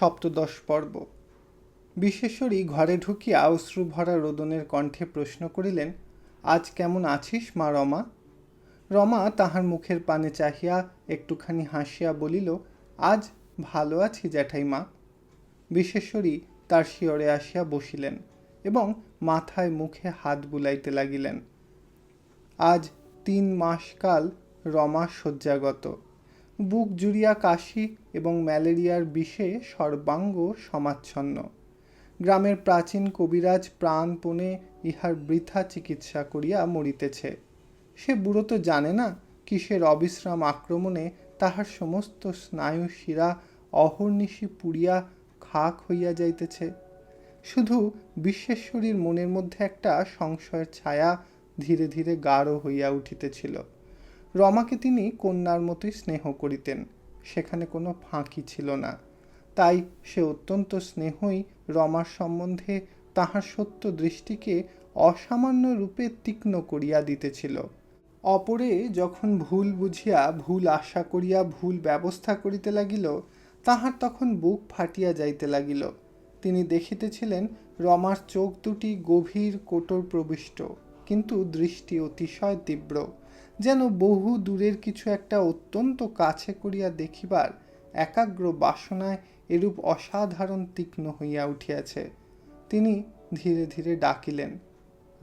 সপ্তদশ পর্ব। বিশেষরী ঘরে ঢুকিয়া অশ্রু ভরা রোদনের কণ্ঠে প্রশ্ন করিলেন, আজ কেমন আছিস মা রমা? রমা তাহার মুখের পানে চাহিয়া একটুখানি হাসিয়া বলিল, আজ ভালো আছি জ্যাঠাইমা। বিশেষরী তার শিয়রে আসিয়া বসিলেন এবং মাথায় মুখে হাত বুলাইতে লাগিলেন। আজ তিন মাসকাল রমা শয্যাগত। বুক জুড়িয়া কাশি এবং ম্যালেরিয়ার বিষে সর্বাঙ্গ সমাচ্ছন্ন। গ্রামের প্রাচীন কবিরাজ প্রাণপণে ইহার বৃথা চিকিৎসা করিয়া মরিতেছে। সে বুড়ো তো জানে না কিসের অবিশ্রাম আক্রমণে তাহার সমস্ত স্নায়ু শিরা অহর্নিশি পুড়িয়া খাক হইয়া যাইতেছে। শুধু বিশ্বেশ্বরীর মনের মধ্যে একটা সংশয়ের ছায়া ধীরে ধীরে গাঢ় হইয়া উঠিতেছিল। রমাকে তিনি কন্যার মতোই স্নেহ করিতেন। সেখানে কোনো ফাঁকি ছিল না। তাই সে অত্যন্ত স্নেহই রমার সম্বন্ধে তাহার সত্য দৃষ্টিকে অসামান্য রূপে তীক্ষ্ণ করিয়া দিতেছিল। অপরে যখন ভুল বুঝিয়া, ভুল আশা করিয়া, ভুল ব্যবস্থা করিতে লাগিল, তাহার তখন বুক ফাটিয়া যাইতে লাগিল। তিনি দেখিতেছিলেন রমার চোখ দুটি গভীর কোটর প্রবিষ্ট, কিন্তু দৃষ্টি অতিশয় তীব্র। যেন বহু দূরের কিছু একটা অত্যন্ত কাছে করিয়া দেখিবার একাগ্র বাসনায় এরূপ অসাধারণ তীক্ষ্ণ হইয়া উঠিয়াছে। তিনি ধীরে ধীরে ডাকিলেন,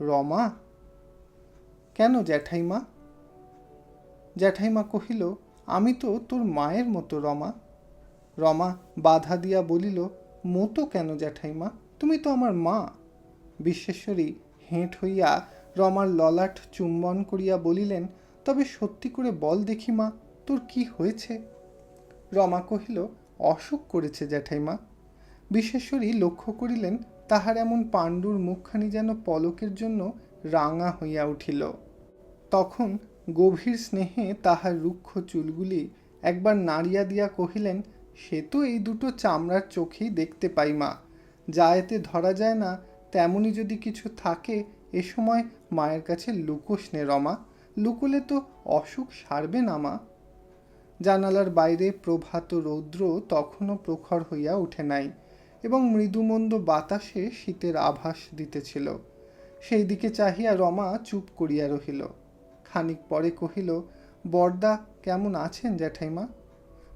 রমা, কেন জ্যাঠাইমা? জ্যাঠাইমা কহিল, আমি তো তোর মায়ের মতো, রমা। রমা বাধা দিয়া বলিল, মতো কেন জ্যাঠাইমা? তুমি তো আমার মা। বিশ্বেশ্বরী হেঁট হইয়া রমার ললাট চুম্বন করিয়া বলিলেন তবে সত্যি করে বল দেখি মা, তোর কি হয়েছে? রমা কহিল, অসুখ করেছে জ্যাঠাইমা। বিশ্বেশ্বরী লক্ষ্য করিলেন, তাহার এমন পাণ্ডুর মুখখানি যেন পলকের জন্য রাঙা হইয়া উঠিল। তখন গভীর স্নেহে তাহার রুক্ষ চুলগুলি একবার নাড়িয়া দিয়া কহিলেন, সে তো এই দুটো চামড়ার চোখেই দেখতে পাই মা। যা এতে ধরা যায় না তেমনই যদি কিছু থাকে, এ সময় মায়ের কাছে লুকোস নে রমা। লুকোলে তো অসুখ সারবে না, মা। জানালার বাইরে প্রভাত রৌদ্র তখনও প্রখর হইয়া উঠে নাই এবং মৃদুমন্দ বাতাসে শীতের আভাস দিতেছিল। সেই দিকে চাহিয়া রমা চুপ করিয়া রহিল। খানিক পরে কহিল, বরদা, কেমন আছেন জ্যাঠাইমা?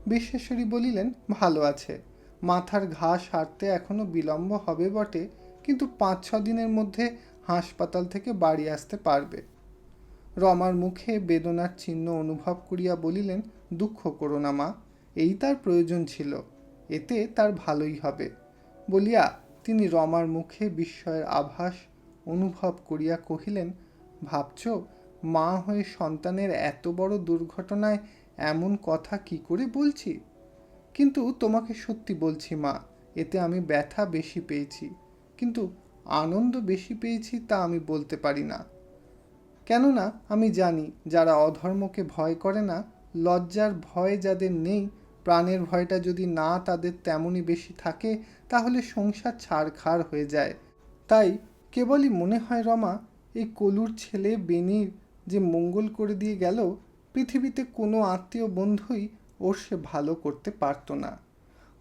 বিশ্বেশ্বরী বলিলেন, ভালো আছে। মাথার ঘা সারতে এখনও বিলম্ব হবে বটে, কিন্তু পাঁচ ছ দিনের মধ্যে হাসপাতাল থেকে বাড়ি আসতে পারবে। রমার মুখে বেদনার চিহ্ন অনুভব করিয়া বলিলেন, দুঃখ করো না মা, এই তার প্রয়োজন ছিল, এতে তার ভালোই হবে। বলিয়া তিনি রমার মুখে বিস্ময়ের আভাস অনুভব করিয়া কহিলেন, ভাবছ, মা হয়ে সন্তানের এত বড় দুর্ঘটনায় এমন কথা কি করে বলছি? কিন্তু তোমাকে সত্যি বলছি মা, এতে আমি ব্যথা বেশি পেয়েছি, কিন্তু আনন্দ বেশি পেয়েছি তা আমি বলতে পারি না। কেননা আমি জানি যারা অধর্মকে ভয় করে না, লজ্জার ভয় যাদের নেই, প্রাণের ভয়টা যদি না তাদের তেমনই বেশি থাকে, তাহলে সংসার ছাড়খাড় হয়ে যায়। তাই কেবলই মনে হয় রমা, এই কলুর ছেলে বেনির যে মঙ্গল করে দিয়ে গেল, পৃথিবীতে কোনো আত্মীয় বন্ধুই ওর সে ভালো করতে পারতো না।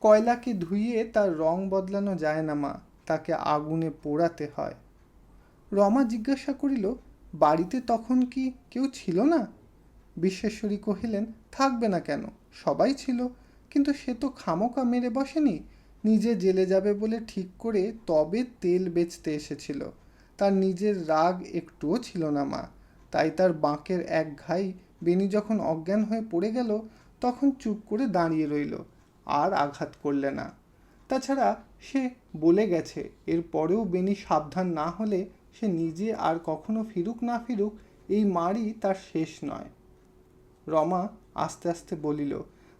কয়লাকে ধুইয়ে তার রং বদলানো যায় না মা, তাকে আগুনে পোড়াতে হয়। রমা জিজ্ঞাসা করিল বাড়িতে তখন কি কেউ ছিল না? বিশ্বেশ্বরী কহিলেন, থাকবে না কেন? সবাই ছিল। কিন্তু সে তো খামোকা মেরে বসেনি। নিজে জেলে যাবে বলে ঠিক করে তবে তেল বেচতে এসেছিল। তার নিজের রাগ একটুও ছিল না মা। তাই তার বাঁকের এক ঘাই বেনি যখন অজ্ঞান হয়ে পড়ে গেল, তখন চুপ করে দাঁড়িয়ে রইল। আর আঘাত করলে না। তাছাড়া সে বলে গেছে এর পরেও বেনি সাবধান না হলে সে নিজে আর কখনো ফিরুক না ফিরুক, এই মারই তার শেষ নয়। রমা আস্তে আস্তে বলিল,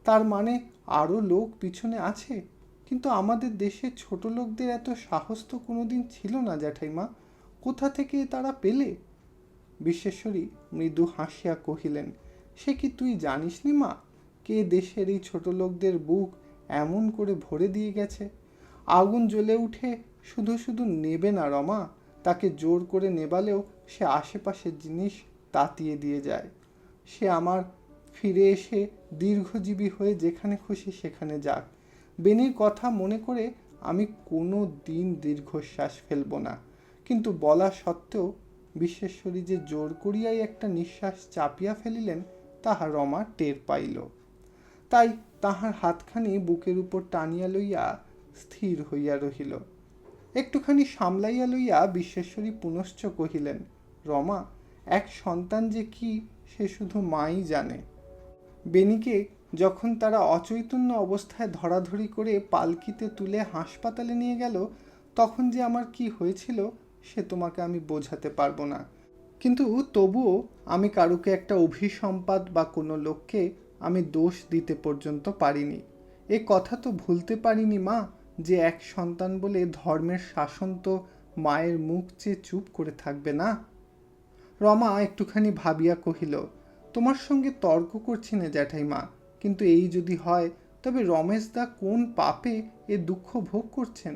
তার মানে আরও লোক পিছনে আছে? কিন্তু আমাদের দেশে ছোট লোকদের এত সাহস তো কোনোদিন ছিল না, জ্যাঠাইমা। কোথা থেকে তারা পেলে? বিশ্বেশ্বরী মৃদু হাসিয়া কহিলেন, সে কি তুই জানিস নি মা, কে দেশের এই ছোট লোকদের বুক এমন করে ভরে দিয়ে গেছে? আগুন জ্বলে উঠে শুধু শুধু নেবে না রমা। তাকে জোর করে নেবালেও সে আশেপাশের জিনিস তাতিয়ে দিয়ে যায়। সে আমার ফিরে এসে দীর্ঘজীবী হয়ে যেখানে খুশি সেখানে যাক। বেনির কথা মনে করে আমি কোনো দিন দীর্ঘশ্বাস ফেলব না। কিন্তু বলা সত্ত্বেও বিশ্বেশ্বরী যে জোর করিয়াই একটা নিঃশ্বাস চাপিয়া ফেলিলেন, তাহা রমা টের পাইল। তাই তাহার হাতখানি বুকের উপর টানিয়া লইয়া স্থির হইয়া রহিল। একটুখানি সামলাইয়া লইয়া বিশ্বেশ্বরী পুনশ্চ কহিলেন, রমা, এক সন্তান যে কি, সে শুধু মাই জানে। বেনিকে যখন তারা অচৈতন্য অবস্থায় ধরাধরি করে পালকিতে তুলে হাসপাতালে নিয়ে গেল, তখন যে আমার কি হয়েছিল, সে তোমাকে আমি বোঝাতে পারব না। কিন্তু তবুও আমি কারুকে একটা অভিসম্পাদ বা কোনো লোককে আমি দোষ দিতে পর্যন্ত পারিনি। এ কথা তো ভুলতে পারিনি মা যে এক সন্তান বলে ধর্মের শাসন তো মায়ের মুখ চেয়ে চুপ করে থাকবে না? রমা একটুখানি ভাবিয়া কহিল, তোমার সঙ্গে তর্ক করছি না জ্যাঠাইমা, কিন্তু এই যদি হয়, তবে রমেশ দা কোন পাপে এ দুঃখ ভোগ করছেন?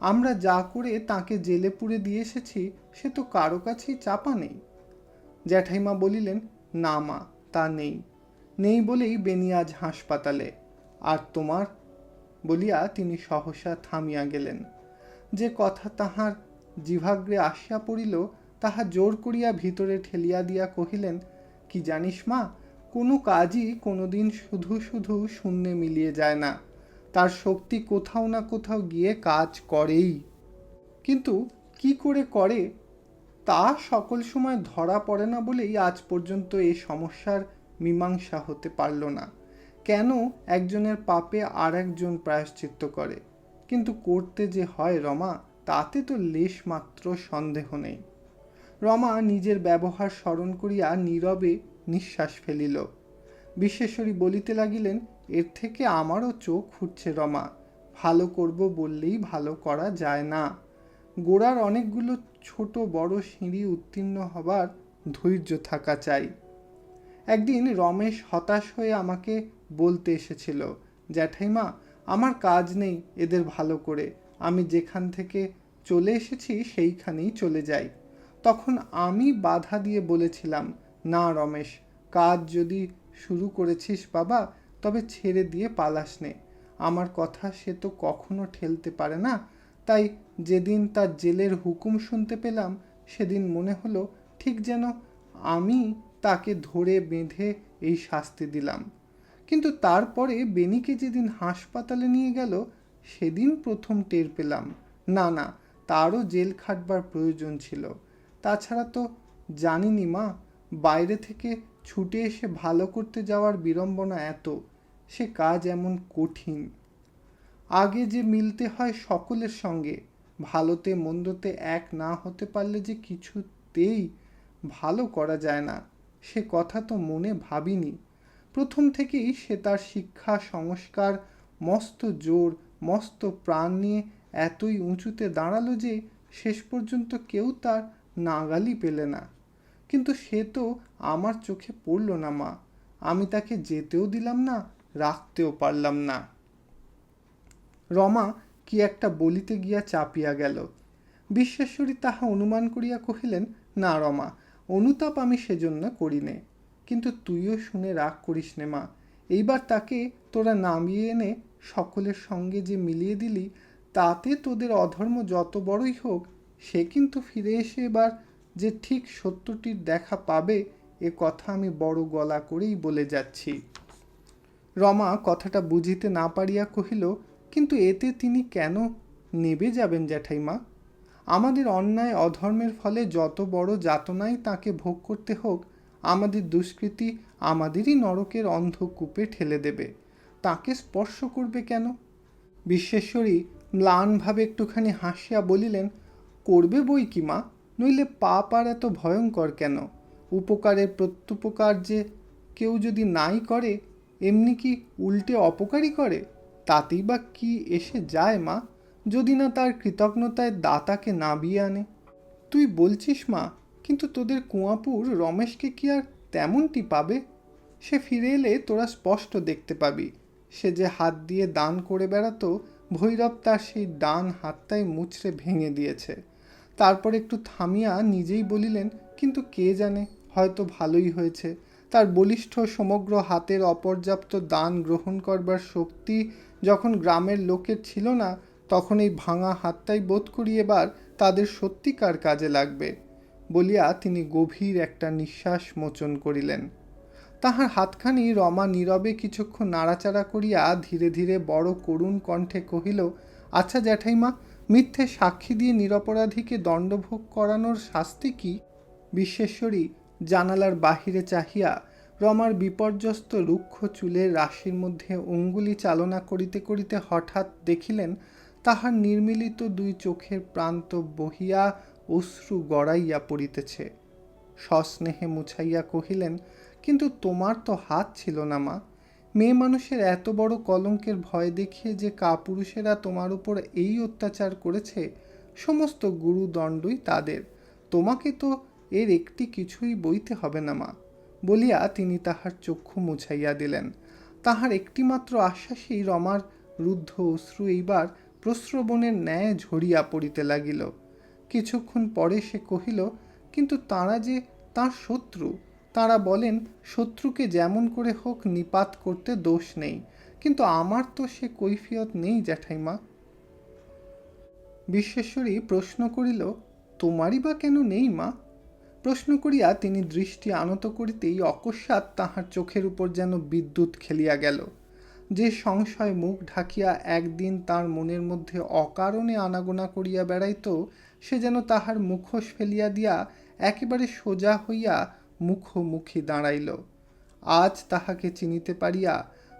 আমরা যা করে তাকে জেলে পুরে দিয়ে এসেছি, সে তো কারও কাছেই চাপা নেই। জ্যাঠাইমা বলিলেন, না মা, তা নেই। নেই বলেই বেনিয়াজ হাসপাতালে। আর তোমার? বলিয়া তিনি সহসা থামিয়া গেলেন। যে কথা তাহার জিভাগ্রে আসিয়া পড়িল, তাহা জোর করিয়া ভিতরে ঠেলিয়া দিয়া কহিলেন, কি জানিস মা, কোনো কাজই কোনোদিন শুধু শুধু শূন্যে মিলিয়ে যায় না। তার শক্তি কোথাও না কোথাও গিয়ে কাজ করেই। কিন্তু কি করে করে, তা সকল সময় ধরা পড়ে না বলেই আজ পর্যন্ত এই সমস্যার মীমাংসা হতে পারল না। কেন একজনের পাপে আর একজন প্রায়শ্চিত্ত করে? কিন্তু করতে যে হয় রমা, তাতে তো লেশ মাত্র সন্দেহ নেই। রমা নিজের ব্যবহার স্মরণ করিয়া নীরবে নিঃশ্বাস ফেলিল। বিশ্বেশ্বরী বলিতে লাগিলেন, এর থেকে আমারও চোখ ফুটছে রমা, ভালো করব বললেই ভালো করা যায় না। গোড়ার অনেকগুলো ছোট বড় সিঁড়ি উত্তীর্ণ হবার ধৈর্য থাকা চাই। একদিন রমেশ হতাশ হয়ে আমাকে বলতে এসেছিল, জ্যাঠাইমা, আমার কাজ নেই এদের ভালো করে। আমি যেখান থেকে চলে এসেছি সেইখানেই চলে যাই। তখন আমি বাধা দিয়ে বলেছিলাম, না রমেশ, কাজ যদি শুরু করেছিস বাবা, তবে ছেড়ে দিয়ে পালাস নে। আমার কথা সে তো কখনো ঠেলতে পারে না। তাই যেদিন তার জেলের হুকুম শুনতে পেলাম, সেদিন মনে হলো ঠিক যেন আমি তাকে ধরে বেঁধে এই শাস্তি দিলাম। কিন্তু তারপরে বেনিকে যেদিন হাসপাতালে নিয়ে গেল, সেদিন প্রথম টের পেলাম। না না, তারও জেল খাটবার প্রয়োজন ছিল। তাছাড়া তো জানিনি মা, বাইরে থেকে ছুটে এসে ভালো করতে যাওয়ার বিড়ম্বনা এত, সে কাজ এমন কঠিন। আগে যে মিলতে হয় সকলের সঙ্গে, ভালোতে মন্দতে এক না হতে পারলে যে কিছুতেই ভালো করা যায় না, সে কথা তো মনে ভাবিনি। প্রথম থেকেই সে তার শিক্ষা, সংস্কার, মস্ত জোর, মস্ত প্রাণ নিয়ে এতই উঁচুতে দাঁড়াল যে শেষ পর্যন্ত কেউ তার নাগালি পেলে না। কিন্তু সে তো আমার চোখে পড়ল না, মা। আমি তাকে যেতেও দিলাম না, রাখতেও পারলাম না। রমা কি একটা বলিতে গিয়া চাপিয়া গেল। বিশ্বেশ্বরী তাহা অনুমান করিয়া কহিলেন, না রমা, অনুতাপ আমি সেজন্য করি নে কিন্তু তুইও শুনে রাগ করিস নে, মা। এইবার তাকে তোরা নামিয়ে এনে সকলের সঙ্গে যে মিলিয়ে দিলি, তাতে তোদের অধর্ম যত বড়ই হোক, সে কিন্তু ফিরে এসে এবার যে ঠিক সত্যটির দেখা পাবে, এ কথা আমি বড় গলা করেই বলে যাচ্ছি। রমা কথাটা বুঝিতে না পারিয়া কহিল, কিন্তু এতে তিনি কেন নেবে যাবেন জ্যাঠাইমা? আমাদের অন্যায় অধর্মের ফলে যত বড় যাতনাই তাকে ভোগ করতে হোক আমাদের দুষ্কৃতি আমাদেরই নরকের অন্ধকূপে ঠেলে দেবে। তাকে স্পর্শ করবে কেন? বিশ্বেশ্বরী ম্লানভাবে একটুখানি হাসিয়া বলিলেন, করবে বই কি মা? নইলে পাপ আর এত ভয়ঙ্কর কেন? উপকারের প্রত্যুপকার যে কেউ যদি নাই করে, এমনি কি উল্টে অপকারই করে? তাতেই বা কি এসে যায় মা? যদি না তার কৃতজ্ঞতায় দাতাকে নাবিয়ে আনে। তুই বলছিস মা কিন্তু তোদের কুয়াপুর রমেশকে কি আর তেমনটি পাবে? সে ফিরে এলে তোরা স্পষ্ট দেখতে পাবি। সে যে হাত দিয়ে দান করে বেড়াতো, ভৈরব তার সেই ডান হাতটাই মুচড়ে ভেঙে দিয়েছে। তারপর একটু থামিয়া নিজেই বলিলেন, কিন্তু কে জানে, হয়তো ভালোই হয়েছে। তার বলিষ্ঠ সমগ্র হাতের অপর্যাপ্ত দান গ্রহণ করবার শক্তি যখন গ্রামের লোকের ছিল না, তখন এই ভাঙা হাতটাই বোধ করি এবার তাদের সত্যিকার কাজে লাগবে। বলিয়া তিনি গভীর একটা নিঃশ্বাস মোচন করিলেন। তাহার হাতখানি রমা নীরবে কিছুক্ষণ নাড়াচাড়া করিয়া ধীরে ধীরে বড় করুণ কণ্ঠে কহিল আচ্ছা জ্যাঠাইমা, মিথ্যে সাক্ষী দিয়ে নিরপরাধীকে দণ্ডভোগ করানোর শাস্তি কি? বিশ্বেশ্বরী জানালার বাহিরে চাহিয়া রমার বিপর্যস্ত রুক্ষ চুলের রাশির মধ্যে অঙ্গুলি চালনা করিতে করিতে হঠাৎ দেখিলেন, তাহার নির্মিলিত দুই চোখের প্রান্ত বহিয়া অশ্রু গড়াইয়া পড়িতেছে। সস্নেহে মুছাইয়া কহিলেন, কিন্তু তোমার তো হাত ছিল না মা। মেয়ে মানুষের এত বড় কলঙ্কের ভয় দেখিয়ে যে কাপুরুষেরা তোমার উপর এই অত্যাচার করেছে, সমস্ত গুরুদণ্ডই তাদের। তোমাকে তো এর একটি কিছুই বইতে হবে না মা। বলিয়া তিনি তাহার চক্ষু মুছাইয়া দিলেন। তাহার একটিমাত্র আশ্বাসেই রমার রুদ্ধ অশ্রু এইবার প্রস্রবণের ন্যায় ঝরিয়া পড়িতে লাগিল। কিছুক্ষণ পরে সে কহিল, কিন্তু তাঁরা যে তাঁর শত্রু, তাঁরা বলেন শত্রুকে যেমন করে হোক নিপাত করতে দোষ নেই, কিন্তু আমার তো সে কৈফিয়ত নেই জ্যাঠাইমা। বিশ্বেশ্বরী প্রশ্ন করিল, তোমারই বা কেন নেই মা? প্রশ্ন করিয়া তিনি দৃষ্টি আনত করিতেই অকস্মাৎ তাহার চোখের উপর যেন বিদ্যুৎ খেলিয়া গেল। যে সংশয় মুখ ঢাকিয়া একদিন তার মনের মধ্যে অকারণে আনাগোনা করিয়া বেড়াইত সে যেন তাহার মুখোশ ফেলিয়া দিয়া একেবারে সোজা হইয়া মুখোমুখি দাঁড়াইল। আজ তাহাকে চিনিতে পারিয়া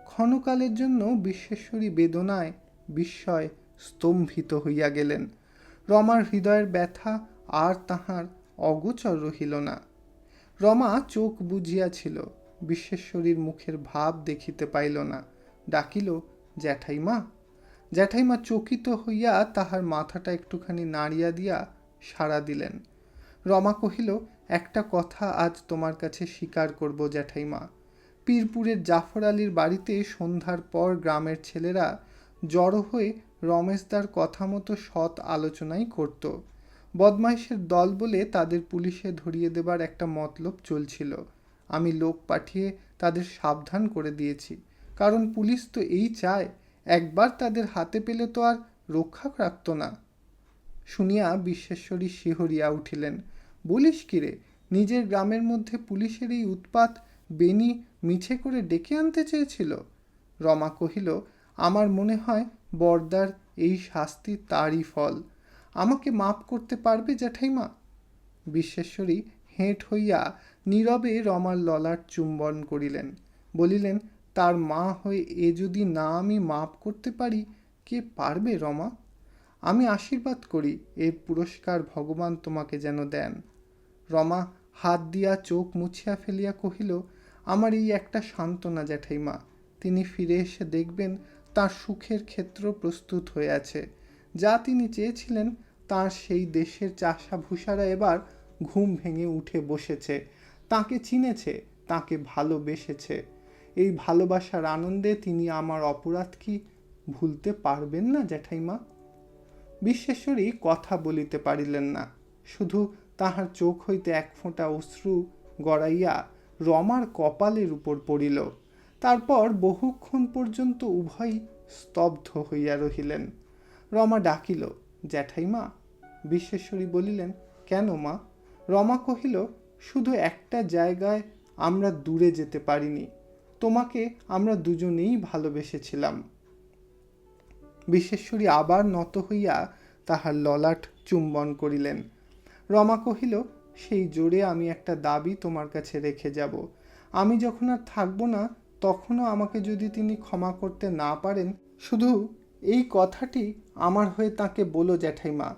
ক্ষণকালের জন্য বিশ্বেশ্বরী বেদনায়, বিস্ময় স্তম্ভিত হইয়া গেলেন। রমার হৃদয়ের ব্যথা আর তাহার অগোচর রহিল না। রমা চোখ বুঝিয়াছিল, বিশ্বেশ্বরীর মুখের ভাব দেখিতে পাইল না। ডাকিল, জ্যাঠাইমা জ্যাঠাইমা চকিত হইয়া তাহার মাথাটা একটুখানি নাড়িয়া দিয়া সাড়া দিলেন। রমা কহিল, একটা কথা আজ তোমার কাছে স্বীকার করব জ্যাঠাইমা পীরপুরের জাফর আলীর বাড়িতে সন্ধ্যার পর গ্রামের ছেলেরা জড়ো হয়ে রমেশদার কথা মতো সৎ আলোচনাই করত। বদমাইশের দল বলে তাদের পুলিশে ধরিয়ে দেবার একটা মতলব চলছিল। আমি লোক পাঠিয়ে তাদের সাবধান করে দিয়েছি। কারণ পুলিশ তো এই চায় একবার তাদের হাতে পেলে তো আর রক্ষা রাখত না। শুনিয়া বিশ্বেশ্বরী শিহরিয়া উঠিলেন। বলিস কিরে নিজের গ্রামের মধ্যে পুলিশের এই উৎপাত বেনি মিছে করে ডেকে আনতে চেয়েছিল? রমা কহিল, আমার মনে হয় বর্দার এই শাস্তি তারই ফল। আমাকে মাপ করতে পারবে জ্যাঠাইমা? বিশ্বেশ্বরী হেঁট হইয়া নীরবে রমার ললাট চুম্বন করিলেন। বলিলেন তার মা হয়ে এ যদি না আমি মাপ করতে পারি, কে পারবে রমা? আমি আশীর্বাদ করি এর পুরস্কার ভগবান তোমাকে যেন দেন। রমা হাত দিয়া চোখ মুছিয়া ফেলিয়া কহিল, আমার এই একটা সান্ত্বনা জ্যাঠাইমা। তিনি ফিরে এসে দেখবেন তার সুখের ক্ষেত্র প্রস্তুত হয়ে আছে। যা তিনি চেয়েছিলেন, তার সেই দেশের চাষা ভূষারা এবার ঘুম ভেঙে উঠে বসেছে। তাকে চিনেছে, তাকে ভালোবেসেছে। এই ভালোবাসার আনন্দে তিনি আমার অপরাধ কি ভুলতে পারবেন না, জ্যাঠাইমা। বিশ্বেশ্বরী কথা বলিতে পারিলেন না, শুধু তাহার চোখ হইতে এক ফোঁটা অশ্রু গড়াইয়া রমার কপালের উপর পড়িল। তারপর বহুক্ষণ পর্যন্ত উভয় স্তব্ধ হইয়া রহিলেন। রমা ডাকিল, জ্যাঠাইমা, বিশ্বেশ্বরী বলিলেন, কেন মা? রমা কহিল, শুধু একটা জায়গায় আমরা দূরে যেতে পারিনি তোমাকে আমরা দুজনেই ভালোবেসেছিলাম। বিশ্বেশ্বরী আবার নত হইয়া তাহার ললাট চুম্বন করিলেন। রমা কহিল, সেই জোরে আমি একটা দাবি তোমার কাছে রেখে যাব। আমি যখন আর থাকব না, তখনও আমাকে যদি তিনি ক্ষমা করতে না পারেন, শুধু এই কথাটি আমার হয়ে তাকে বলো জ্যাঠাইমা।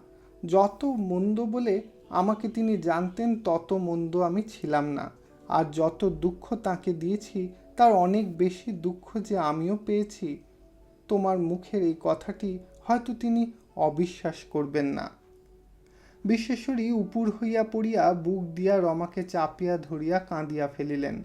যত মন্দ বলে আমাকে তিনি জানতেন, তত মন্দ আমি ছিলাম না। আর যত দুঃখ তাকে দিয়েছি তার অনেক বেশি দুঃখ যে আমিও পেয়েছি। তোমার মুখের এই কথাটি হয়তো তিনি অবিশ্বাস করবেন না। বিশ্বেশ্বরী উপুর হইয়া পড়িয়া বুক দিয়া রমাকে চাপিয়া ধরিয়া কাঁদিয়া ফেলিলেন।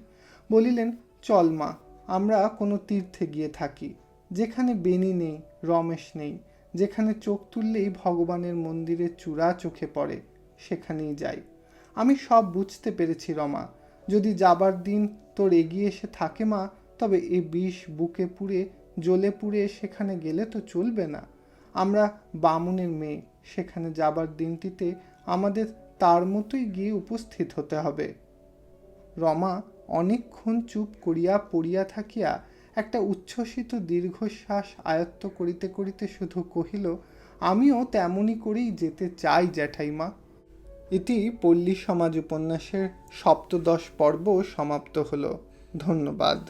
বলিলেন, চল মা, আমরা কোনো তীর্থে গিয়ে থাকি। যেখানে বেনি নেই, রমেশ নেই, যেখানে চোখ তুললেই ভগবানের মন্দিরের চূড়া চোখে পড়ে, সেখানেই যাই। আমি সব বুঝতে পেরেছি রমা যদি যাবার দিন তোর এগিয়ে এসে থাকে মা, তবে এ বিষ বুকে পুড়ে, জ্বলে পুড়ে সেখানে গেলে তো চলবে না। আমরা বামুনের মেয়ে, সেখানে যাবার দিনটিতে আমাদের তার মতোই গিয়ে উপস্থিত হতে হবে। রমা অনেকক্ষণ চুপ করিয়া পড়িয়া থাকিয়া একটা উচ্ছ্বসিত দীর্ঘশ্বাস আয়ত্ত করিতে করিতে শুধু কহিল, আমিও তেমনই করেই যেতে চাই, জ্যাঠাইমা। ইতি পল্লী সমাজ উপন্যাসের সপ্তদশ পর্ব সমাপ্ত হলো। ধন্যবাদ।